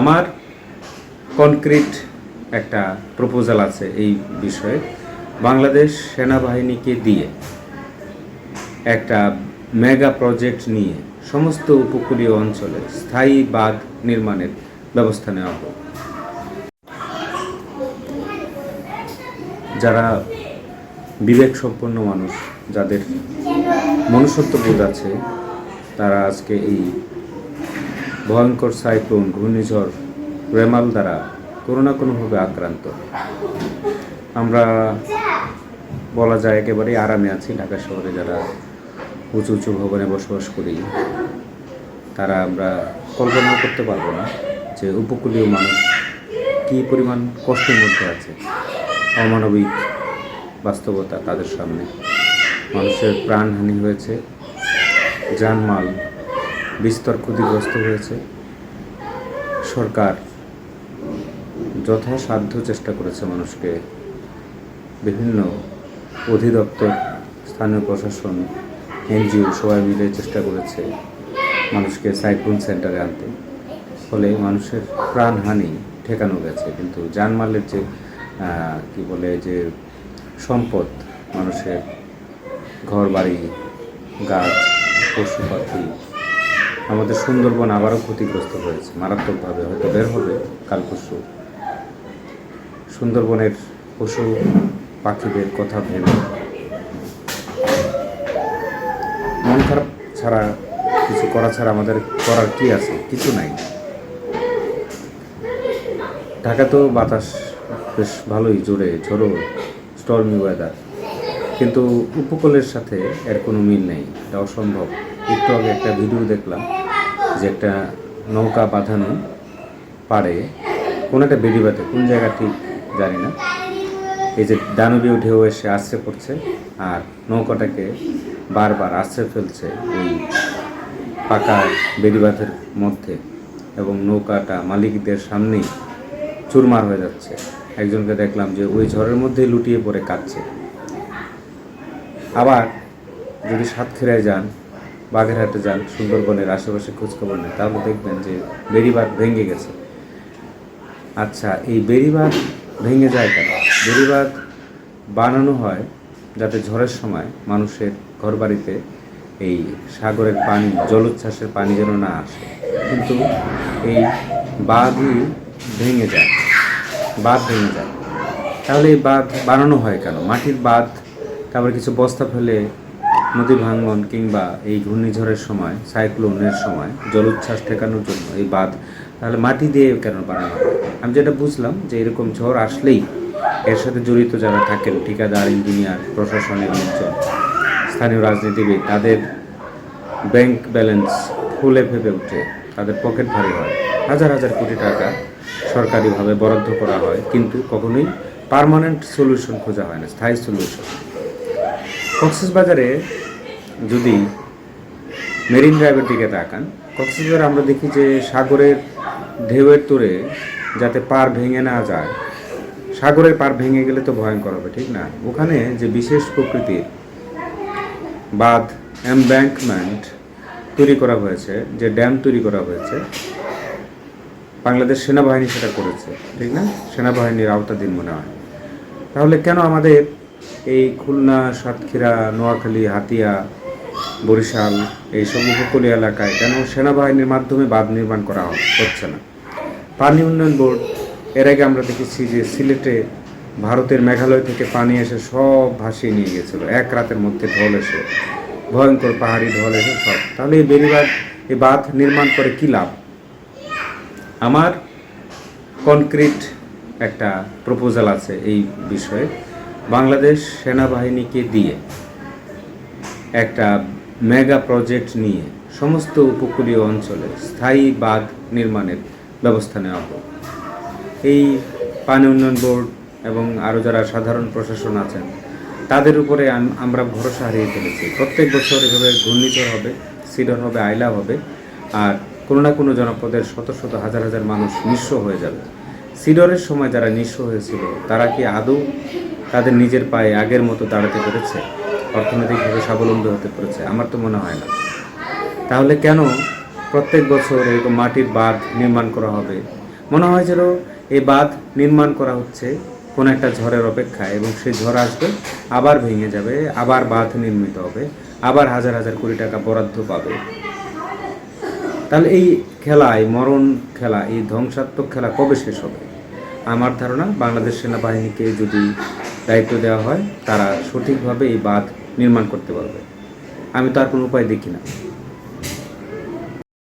আমার কনক্রিট একটা প্রপোজাল আছে এই বিষয়ে। বাংলাদেশ সেনাবাহিনীকে দিয়ে একটা মেগা প্রজেক্ট নিয়ে সমস্ত উপকূলীয় অঞ্চলে স্থায়ী বাঁধ নির্মাণের ব্যবস্থা নেওয়া হোক। যারা বিবেক সম্পন্ন মানুষ, যাদের মনুষ্যত্ব বোধ আছে, তারা আজকে এই ভয়ঙ্কর সাইক্লোন ঘূর্ণিঝড় রেমাল দ্বারা কোনো না কোনোভাবে আক্রান্ত। আমরা বলা যায় একেবারেই আরামে আছি। ঢাকা শহরে যারা উঁচু উঁচু ভবনে বসবাস করি, তারা আমরা কল্পনা করতে পারব না যে উপকূলীয় মানুষ কী পরিমাণ কষ্টের মধ্যে আছে। অমানবিক বাস্তবতা তাদের সামনে। মানুষের প্রাণহানি হয়েছে। জানমাল বিস্তর ক্ষতিগ্রস্ত হয়েছে। সরকার যথাসাধ্য চেষ্টা করেছে মানুষকে বিভিন্ন অধিদপ্তর, স্থানীয় প্রশাসন, এনজিও সবাই মিলে চেষ্টা করেছে মানুষকে সাইক্লোন সেন্টারে আনতে। ফলে মানুষের প্রাণহানি ঠেকানো গেছে। কিন্তু জানমালের যে কি বলে, যে সম্পদ, মানুষের ঘর বাড়ি গাছ পশু পাখি আমাদের সুন্দরবন আবারও ক্ষতিগ্রস্ত হয়েছে। মারাত্মকভাবে হয়তো বের হবে কাল পরশু। সুন্দরবনের পশু পাখিদের কথা ভেবে মন খারাপ ছাড়া, কিছু করা ছাড়া আমাদের করার কি আছে? কিছু নাই। ঢাকা তো বাতাস বেশ ভালোই জোরে ঝোড়ো স্টর্মি ওয়েদার কিন্তু উপকূলের সাথে এর কোনো মিল নেই, এটা অসম্ভব। একটু আগে একটা ভিডিও দেখলাম যে একটা নৌকা বাঁধানো পাড়ে কোন একটা বেড়িবাতে কোন জায়গা ঠিক জানি না। এই যে দানবীয় ঢেউ এসে আশ্রে পড়ছে আর নৌকাটাকে বারবার আশ্রে ফেলছে ওই পাকা বেড়িবাঁধের মধ্যে এবং নৌকাটা মালিকদের সামনেই চুরমার হয়ে যাচ্ছে। একজনকে দেখলাম যে ওই ঝড়ের মধ্যেই লুটিয়ে পড়ে কাঁদছে। আবার যদি সাতক্ষীরায় যান, বাগেরহাটে যান, সুন্দরবনের আশেপাশে খোঁজখবর নেন, তাহলে দেখবেন যে বেড়িবাঁধ ভেঙে গেছে। আচ্ছা এই বেড়িবাঁধ ভেঙে যায় কেন? বেড়িবাঁধ বানানো হয় যাতে ঝড়ের সময় মানুষের ঘরবাড়িতে এই সাগরের পানি, জলোচ্ছ্বাসের পানি যেন না আসে। কিন্তু এই বাঁধই ভেঙে যায়, বাঁধ ভেঙে যায়। তাহলে এই বাঁধ বানানো হয় কেন? মাটির বাঁধ তারপর কিছু বস্তা ফেলে নদী ভাঙ্গন কিংবা এই ঘূর্ণিঝড়ের সময়, সাইক্লোনের সময়, জলোচ্ছ্বাস ঠেকানোর জন্য এই বাঁধ তাহলে মাটি দিয়ে কেন বানানো হয়? আমি যেটা বুঝলাম যে এরকম ঝড় আসলেই এর সাথে জড়িত যারা থাকেন, ঠিকাদার, ইঞ্জিনিয়ার, প্রশাসনের লোকজন, স্থানীয় রাজনীতিবিদ, তাদের ব্যাংক ব্যালেন্স ফুলে ফেপে উঠে, তাদের পকেট ভারী হয়। হাজার হাজার কোটি টাকা সরকারিভাবে বরাদ্দ করা হয়, কিন্তু কখনোই পার্মানেন্ট সলিউশন খোঁজা হয় না, স্থায়ী সলিউশন। কক্সবাজারে যদি মেরিন ড্রাইভের দিকে তাকান, কক্সবাজারে আমরা দেখি যে সাগরের ঢেউয়ের তোরে যাতে পার ভেঙে না যায়, সাগরের পার ভেঙে গেলে তো ভয়ঙ্কর হবে, ঠিক না? ওখানে যে বিশেষ প্রকৃতির বাঁধ এমব্যাঙ্কমেন্ট তৈরি করা হয়েছে, যে ড্যাম তৈরি করা হয়েছে, বাংলাদেশ সেনাবাহিনী সেটা করেছে, ঠিক না? সেনাবাহিনীর আওতাধীন মনে হয়। তাহলে কেন আমাদের এই খুলনা, সাতক্ষীরা, নোয়াখালী, হাতিয়া, বরিশাল এইসব উপকূলীয় এলাকায় কেন সেনাবাহিনীর মাধ্যমে বাঁধ নির্মাণ করা হচ্ছে না? পানি উন্নয়ন বোর্ড, এর আগে আমরা দেখেছি যে সিলেটে ভারতের মেঘালয় থেকে পানি এসে সব ভাসিয়ে নিয়ে গেছিল এক রাতের মধ্যে ঢল এসে, ভয়ঙ্কর পাহাড়ি ঢল এসে সব। তাহলে এই বেড়িবাঁধ এই বাঁধ নির্মাণ করে কী লাভ? আমার কনক্রিট একটা প্রপোজাল আছে এই বিষয়ে। বাংলাদেশ সেনাবাহিনীকে দিয়ে একটা মেগা প্রজেক্ট নিয়ে সমস্ত উপকূলীয় অঞ্চলে স্থায়ী বাঁধ নির্মাণের ব্যবস্থা নেওয়া হোক। এই পানি উন্নয়ন বোর্ড এবং আরও যারা সাধারণ প্রশাসন আছেন, তাদের উপরে আমরা ভরসা হারিয়ে ফেলেছি। প্রত্যেক বছর এভাবে ঘূর্ণিঝড় হবে সিডর হবে আইলা হবে, আর কোনো না কোনো জনপদের শত শত হাজার হাজার মানুষ নিঃস্ব হয়ে যাবে। সিডরের সময় যারা নিঃস্ব হয়েছিল, তারা কি আদৌ তাদের নিজের পায়ে আগের মতো দাঁড়াতে পেরেছে, অর্থনৈতিকভাবে স্বাবলম্বী হতে পেরেছে, আমার তো মনে হয় না। তাহলে কেন প্রত্যেক বছর এরকম মাটির বাঁধ নির্মাণ করা হবে? মনে হয় যেন এই বাঁধ নির্মাণ করা হচ্ছে কোনো একটা ঝড়ের অপেক্ষায় এবং সেই ঝড় আসবে, আবার ভেঙে যাবে, আবার বাঁধ নির্মিত হবে, আবার হাজার হাজার কোটি টাকা বরাদ্দ পাবে। তাহলে এই খেলা, এই মরণ খেলা, এই ধ্বংসাত্মক খেলা কবে শেষ হবে? আমার ধারণা বাংলাদেশ সেনাবাহিনীকে যদি দায়িত্ব দেওয়া হয়, তারা সঠিকভাবে এই বাঁধ নির্মাণ করতে পারবে। আমি তার কোনো উপায় দেখি না।